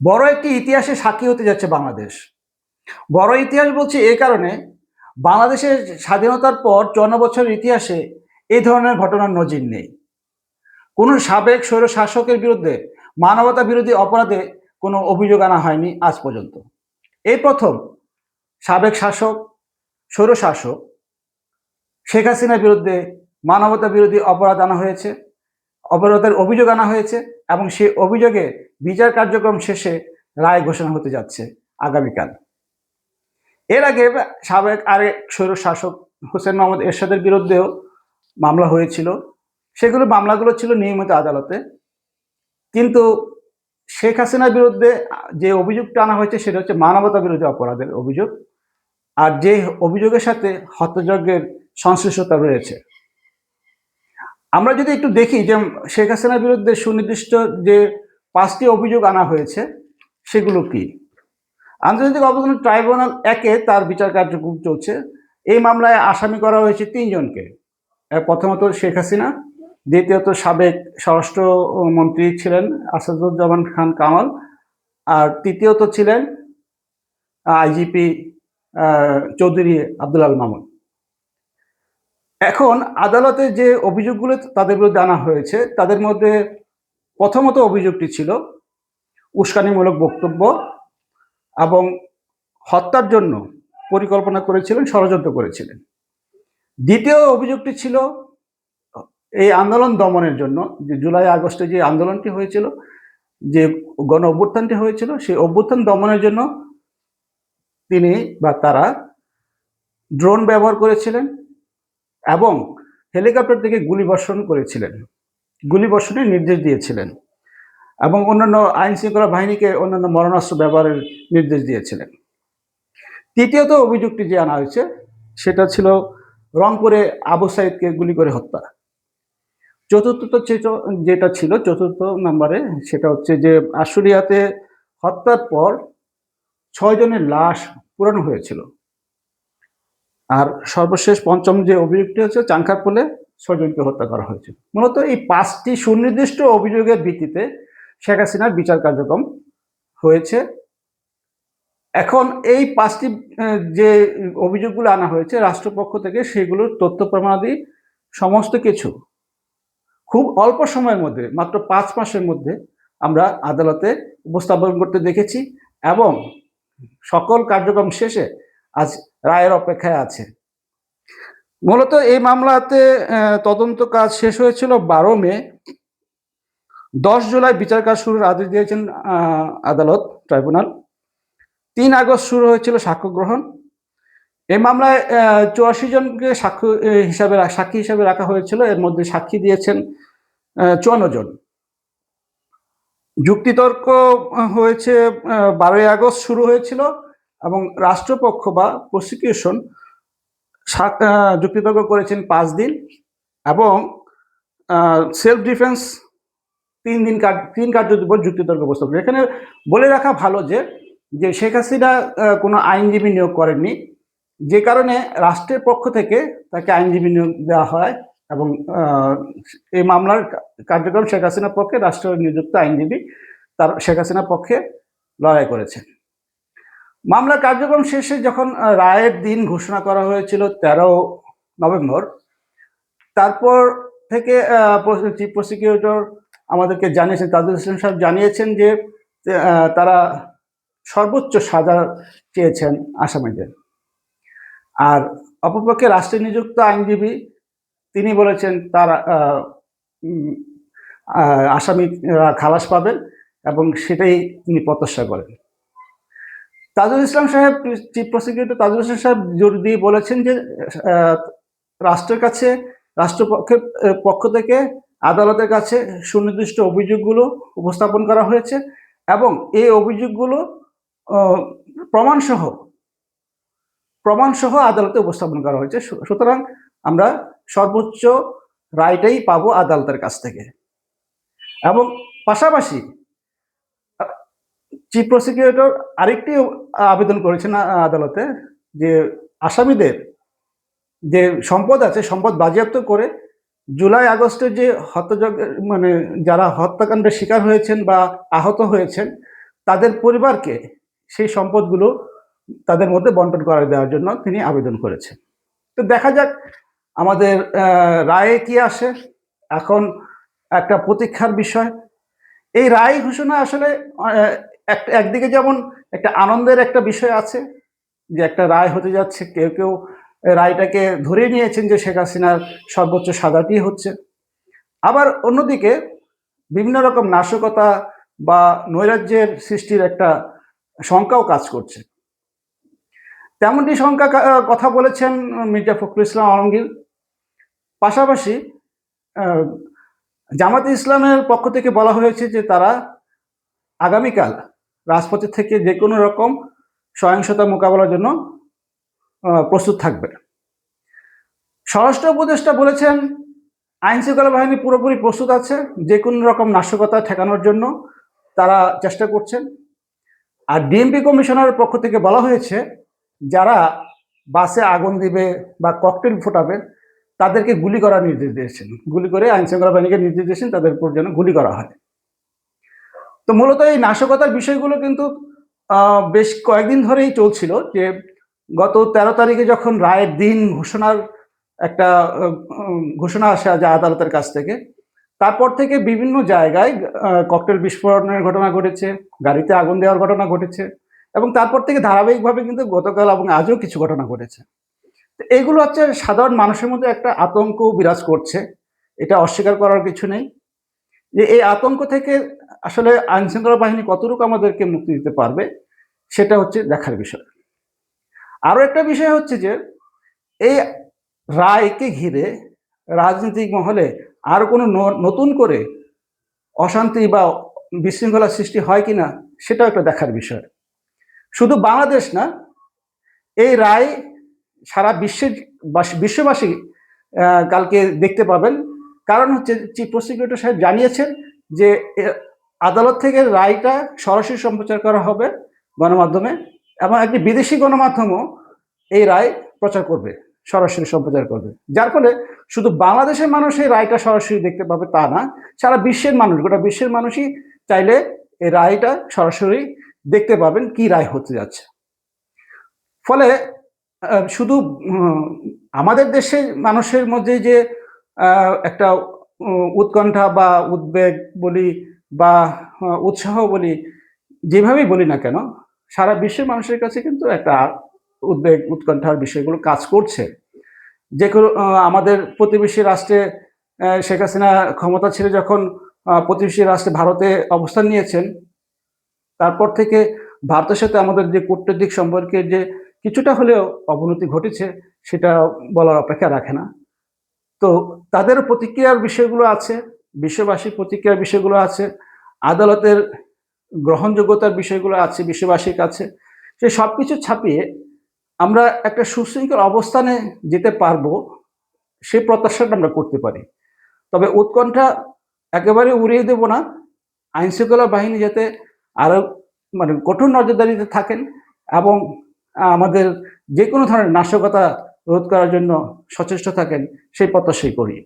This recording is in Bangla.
বড় একটি ইতিহাসে সাক্ষী হতে যাচ্ছে বাংলাদেশ। বড় ইতিহাস বলছি এই কারণে বাংলাদেশের স্বাধীনতার পর চুয়ান্ন বছরের ইতিহাসে এই ধরনের ঘটনার নজির নেই। কোনো সাবেক স্বৈর শাসকের বিরুদ্ধে মানবতা বিরোধী অপরাধে কোনো অভিযোগ আনা হয়নি আজ পর্যন্ত। এই প্রথম সাবেক শাসক স্বৈর শাসক শেখ হাসিনার বিরুদ্ধে মানবতা বিরোধী অপরাধ আনা হয়েছে। অপরাধের অভিযোগ আনা হয়েছে এবং সেই অভিযোগে বিচার কার্যক্রম শেষে রায় ঘোষণা হতে যাচ্ছে আগামীকাল। এর আগে সাবেক আরেক স্বৈর শাসক হোসেন মোহাম্মদ এরশাদের বিরুদ্ধেও মামলা হয়েছিল। সেগুলো মামলাগুলো ছিল নিয়মিত আদালতে। কিন্তু শেখ হাসিনার বিরুদ্ধে যে অভিযোগটা আনা হয়েছে সেটা হচ্ছে মানবতা বিরোধী অপরাধের অভিযোগ। আর যে অভিযোগের সাথে হত্যাযজ্ঞের সংশ্লিষ্টতা রয়েছে। আমরা যদি একটু দেখি যে শেখ হাসিনার বিরুদ্ধে সুনির্দিষ্ট যে পাঁচটি অভিযোগ আনা হয়েছে, সেগুলো কি? আন্তর্জাতিক অবদান ট্রাইব্যুনাল একে তার বিচার কার্যক্রম চলছে। এই মামলায় আসামি করা হয়েছে তিনজনকে। প্রথমত শেখ হাসিনা, দ্বিতীয়ত সাবেক স্বরাষ্ট্র মন্ত্রী ছিলেন আসাদুজ্জামান খান কামাল, আর তৃতীয়ত ছিলেন আইজিপি চৌধুরী আব্দুল আল মামুন। এখন আদালতে যে অভিযোগগুলো তাদের বিরুদ্ধে আনা হয়েছে, তাদের মধ্যে প্রথমত অভিযোগটি ছিল উস্কানিমূলক বক্তব্য এবং হত্যার জন্য পরিকল্পনা করেছিলেন, ষড়যন্ত্র করেছিলেন। দ্বিতীয় অভিযোগটি ছিল এই আন্দোলন দমনের জন্য, যে জুলাই আগস্টে যে আন্দোলনটি হয়েছিল, যে গণ অভ্যুত্থানটি হয়েছিল, সেই অভ্যুত্থান দমনের জন্য তিনি বা তারা ড্রোন ব্যবহার করেছিলেন। এবং হেলিকপ্টার থেকে গুলি বর্ষণ করেছিলেন। গুলি বর্ষণের নির্দেশ দিয়েছিলেন এবং অন্যান্য আইন শৃঙ্খলা বাহিনীকে অন্যান্য মরণাস্ত্র ব্যবহারের নির্দেশ দিয়েছিলেন। তৃতীয়ত অভিযোগটি যে আনা হয়েছে, সেটা ছিল রংপুরে আবু সাইদকে গুলি করে হত্যা। চতুর্থ যেটা ছিল চতুর্থ নম্বরে, সেটা হচ্ছে যে আশুলিয়াতে হত্যার পর ছয় জনের লাশ পুরানো হয়েছিল। আর সর্বশেষ পঞ্চম যে অভিযোগটি হচ্ছে চাঙ্কারপোলে ছয়জনকে হত্যা করা হয়েছে। মূলত এই পাঁচটি সুনির্দিষ্ট অভিযোগের ভিত্তিতে শেখ হাসিনার বিচার কার্যক্রম হয়েছে। এখন এই পাঁচটি যে অভিযোগগুলো আনা হয়েছে, রাষ্ট্রপক্ষ থেকে সেগুলোর তথ্য প্রমাণাদি সমস্ত কিছু খুব অল্প সময়ের মধ্যে, মাত্র পাঁচ মাসের মধ্যে আমরা আদালতে উপস্থাপন করতে দেখেছি এবং সকল কার্যক্রম শেষে আজ রায়ের অপেক্ষায় আছে। মূলত এই মামলাতে তদন্ত কাজ শেষ হয়েছিল বারো মে। দশ জুলাই বিচার কাজ শুরুর আদেশ দিয়েছেন আদালত, ট্রাইব্যুনাল। তিন আগস্ট শুরু হয়েছিল সাক্ষ্য গ্রহণ। এই মামলায় চুয়াশি জনকে সাক্ষ্য হিসাবে সাক্ষী হিসাবে রাখা হয়েছিল। এর মধ্যে সাক্ষী দিয়েছেন চুয়ান্ন জন। যুক্তিতর্ক হয়েছে বারোই আগস্ট শুরু হয়েছিল। এবং রাষ্ট্রপক্ষ বা প্রসিকিউশন যুক্তিতর্ক করেছেন পাঁচ দিন এবং সেলফ ডিফেন্স তিন দিন তিন কার্য দিবস যুক্তিতর্ক উপস্থাপন এখানে বলে রাখা ভালো যে যে শেখ হাসিনা কোনো আইনজীবী নিয়োগ করেননি। যে কারণে রাষ্ট্রের পক্ষ থেকে তাকে আইনজীবী নিয়োগ দেওয়া হয় এবং এই মামলার কার্যক্রম শেখ হাসিনার পক্ষে রাষ্ট্র নিযুক্ত আইনজীবী তার, শেখ হাসিনার পক্ষে লড়াই করেছেন। মামলার কার্যক্রম শেষে যখন রায়ের দিন ঘোষণা করা হয়েছিল তেরো নভেম্বর, তারপর থেকে চিফ প্রসিকিউটর আমাদেরকে জানিয়েছেন তাজুল ইসলাম সাহেব জানিয়েছেন যে তারা সর্বোচ্চ সাজা চেয়েছেন আসামিদের। আর অপরপক্ষে রাষ্ট্রে নিযুক্ত আইনজীবী, তিনি বলেছেন তার আসামি খালাস পাবেন এবং সেটাই তিনি প্রত্যাশা করেন। তাজুল ইসলাম সাহেব চিফ প্রসিকিউটর তাজুল ইসলাম সাহেব জোর দিয়ে বলেছেন যে রাষ্ট্রের কাছে, রাষ্ট্রপক্ষের পক্ষ থেকে আদালতের কাছে সুনির্দিষ্ট অভিযোগগুলো উপস্থাপন করা হয়েছে এবং এই অভিযোগগুলো প্রমাণসহ প্রমাণসহ আদালতে উপস্থাপন করা হয়েছে। সুতরাং আমরা সর্বোচ্চ রায়টাই পাবো আদালতের কাছ থেকে। এবং পাশাপাশি চিফ প্রসিকিউটর আরেকটি আবেদন করেছেন আদালতে যে আসামিদের যে সম্পদ আছে, সম্পদ বাজেয়াপ্ত করে জুলাই আগস্টে যে হত্যাযজ্ঞ মানে যারা হত্যাকাণ্ডের শিকার হয়েছেন বা আহত হয়েছেন, তাদের পরিবারকে সেই সম্পদগুলো তাদের মধ্যে বন্টন করে দেওয়ার জন্য তিনি আবেদন করেছেন। তো দেখা যাক, আমাদের রায়ে কি আসে। এখন একটা প্রতীক্ষার বিষয়। এই রায় ঘোষণা আসলে এক- একদিকে যেমন একটা আনন্দের একটা বিষয় আছে যে একটা রায় হতে যাচ্ছে, কেউ কেউ রায়টাকে ধরে নিয়েছেন যে শেখ হাসিনার সর্বোচ্চ সাজাটি হচ্ছে। আবার অন্যদিকে বিভিন্ন রকম নাশকতা বা নৈরাজ্যের সৃষ্টির একটা শঙ্কাও কাজ করছে। তেমনটি শঙ্কা কথা বলেছেন মির্জা ফখরুল ইসলাম আলমগীর। পাশাপাশি জামাতে ইসলামের পক্ষ থেকে বলা হয়েছে যে তারা আগামীকাল রাজপথে থেকে যে কোনো রকম সহিংসতা মোকাবেলার জন্য প্রস্তুত থাকবে। স্বরাষ্ট্র উপদেষ্টা বলেছেন আইন শৃঙ্খলা বাহিনী পুরোপুরি প্রস্তুত আছে, যে কোনো রকম নাশকতা ঠেকানোর জন্য তারা চেষ্টা করছেন। আর ডিএমপি কমিশনারের পক্ষ থেকে বলা হয়েছে, যারা বাসে আগুন দিবে বা ককটেল ফোটাবে, তাদেরকে গুলি করার নির্দেশ দিয়েছেন। গুলি করে আইন শৃঙ্খলা বাহিনীকে নির্দেশ দিয়েছেন, তাদের উপর যেন গুলি করা হয়। তো মূলত এই নাশকতার বিষয়গুলো কিন্তু বেশ কয়েকদিন ধরেই চলছিল যে গত তেরো তারিখে যখন রায়ের দিন ঘোষণার একটা ঘোষণা আসে যায় আদালতের কাছ থেকে, তারপর থেকে বিভিন্ন জায়গায় ককটেল বিস্ফোরণের ঘটনা ঘটেছে, গাড়িতে আগুন দেওয়ার ঘটনা ঘটেছে এবং তারপর থেকে ধারাবাহিকভাবে কিন্তু গতকাল এবং আজও কিছু ঘটনা ঘটেছে। তো এইগুলো হচ্ছে সাধারণ মানুষের মধ্যে একটা আতঙ্ক বিরাজ করছে, এটা অস্বীকার করার কিছু নেই। যে এই আতঙ্ক থেকে আসলে আইন শৃঙ্খলা বাহিনী কতটুকু আমাদেরকে মুক্তি দিতে পারবে, সেটা হচ্ছে দেখার বিষয়। আরও একটা বিষয় হচ্ছে যে, এই রায়কে ঘিরে রাজনৈতিক মহলে আর কোনো নতুন করে অশান্তি বা বিশৃঙ্খলা সৃষ্টি হয় কি না সেটাও একটা দেখার বিষয়। শুধু বাংলাদেশ না, এই রায় সারা বিশ্বের বিশ্ববাসী কালকে দেখতে পাবেন। কারণ হচ্ছে চিফ প্রসিকিউটর সাহেব জানিয়েছেন যে আদালত থেকে রায়টা সরাসরি সম্প্রচার করা হবে গণমাধ্যমে এবং একটি বিদেশি গণমাধ্যমও এই রায় প্রচার করবে, সরাসরি সম্প্রচার করবে। যার ফলে শুধু বাংলাদেশের মানুষ এই রায়টা সরাসরি দেখতে পাবে তা না, সারা বিশ্বের মানুষ, গোটা বিশ্বের মানুষই চাইলে এই রায়টা সরাসরি দেখতে পাবেন কি রায় হতে যাচ্ছে। ফলে শুধু আমাদের দেশের মানুষের মধ্যে যে একটা উৎকণ্ঠা বা উদ্বেগ বলি বা উৎসাহ বলি, যেভাবেই বলি না কেন, সারা বিশ্বের মানুষের কাছে কিন্তু একটা উদ্বেগ, উৎকণ্ঠার বিষয়গুলো কাজ করছে। যে আমাদের প্রতিবেশী রাষ্ট্রে শেখ হাসিনা ক্ষমতা ছেড়ে যখন প্রতিবেশী রাষ্ট্রে ভারতে অবস্থান নিয়েছেন, তারপর থেকে ভারতের সাথে আমাদের যে কূটনৈতিক সম্পর্কের যে কিছুটা হলেও অবনতি ঘটেছে, সেটা বলার অপেক্ষা রাখে না। তো, তাদের প্রতিক্রিয়ার বিষয়গুলো আছে বিশ্ববাসীর প্রতিক্রিয়ার বিষয়গুলো আছে, আদালতের গ্রহণযোগ্যতার বিষয়গুলো আছে, বিশ্ববাসীর কাছে। সে সব কিছু ছাপিয়ে আমরা একটা সুশৃঙ্খল অবস্থানে যেতে পারব, সেই প্রত্যাশাটা আমরা করতে পারি। তবে উৎকণ্ঠা একেবারে উড়িয়ে দেব না। আইন শৃঙ্খলা বাহিনী যাতে আরও মানে কঠোর নজরদারিতে থাকেন এবং আমাদের যে কোনো ধরনের নাশকতা রোধ করার জন্য সচেষ্ট থাকেন, সেই প্রত্যাশাই করি।